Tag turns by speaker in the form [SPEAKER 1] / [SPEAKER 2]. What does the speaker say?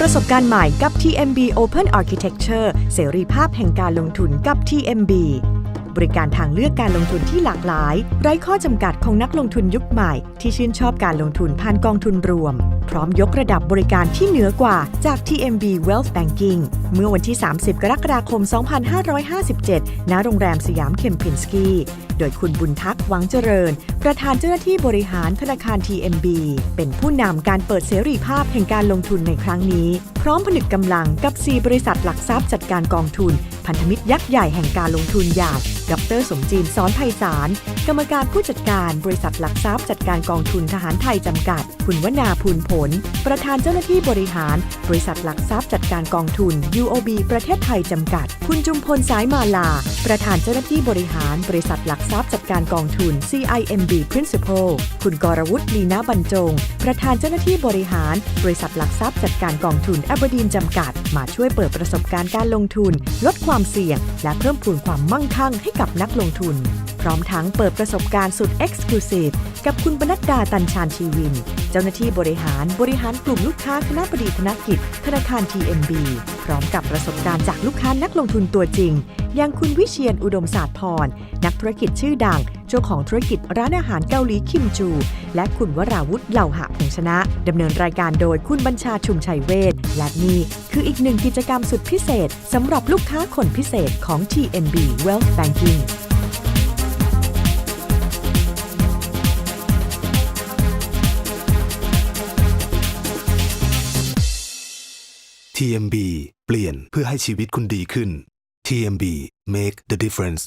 [SPEAKER 1] ประสบการณ์ใหม่กับ TMB Open Architecture เสรีภาพแห่งการลงทุนกับ TMB บริการทางเลือกการลงทุนที่หลากหลาย ไร้ข้อจำกัดของนักลงทุนยุคใหม่ ที่ชื่นชอบการลงทุนผ่านกองทุนรวม พร้อมยกระดับบริการที่เหนือกว่าจาก TMB Wealth Banking เมื่อวันที่ 30 กรกฎาคม 2557 ณ โรงแรมสยามเคมพินสกี โดยคุณบุญทักษ์หวังเจริญ ประธานเจ้าหน้าที่บริหารธนาคาร TMB เป็นผู้นำการเปิดเสรีภาพแห่งการลงทุนในครั้งนี้ พร้อมผนึกกำลังกับ 4 บริษัทหลักทรัพย์จัดการกองทุน พันธมิตรยักษ์ใหญ่แห่งการลงทุนอย่างดรสมจีนสอนไพศาล กรรมการผู้จัดการบริษัทหลักทรัพย์จัดการกองทุนทหารไทยจำกัด คุณวนาภูลผล ประธานเจ้าหน้าที่บริหาร บริษัทหลักทรัพย์จัดการกองทุน UOB ประเทศไทยจำกัด คุณจุมพลสายมาลา ประธานเจ้าหน้าที่บริหาร บริษัทหลักทรัพย์จัดการกองทุน CIMB Principal คุณกรวุฒิลีนาบรรจง ประธานเจ้าหน้าที่บริหาร บริษัทหลักทรัพย์จัดการกองทุน a b e r d e e n จำกัด มาช่วยเปิดประสบการณ์การลงทุน ลดความเสี่ยง และเพิ่มพูนความมั่งคั่งให้กับนักลงทุน ร้อมทั้งเปิดประสบการณ์สุด Exclusive กับคุณปนัดดาตันชานชีวิน เจ้าหน้าที่บริหารบริหารกลุ่มลูกค้าคณะบดีธนกิจ ธนาคาร TMB พร้อมกับประสบการณ์จากลูกค้านักลงทุนตัวจริง อย่างคุณวิเชียนอุดมศาสตร์พร นักธุรกิจชื่อดัง เจ้าของธุรกิจร้านอาหารเกาหลีคิมจู และคุณวราวุฒิเหล่าหะพงชนะ ดำเนินรายการโดยคุณบัญชาชุมชัยเวทและนี่คืออีกหนึ่งกิจกรรมสุดพิเศษสำหรับลูกค้าคนพิเศษของ TMB Wealth Banking
[SPEAKER 2] TMB เปลี่ยนเพื่อให้ชีวิตคุณดีขึ้น TMB make the difference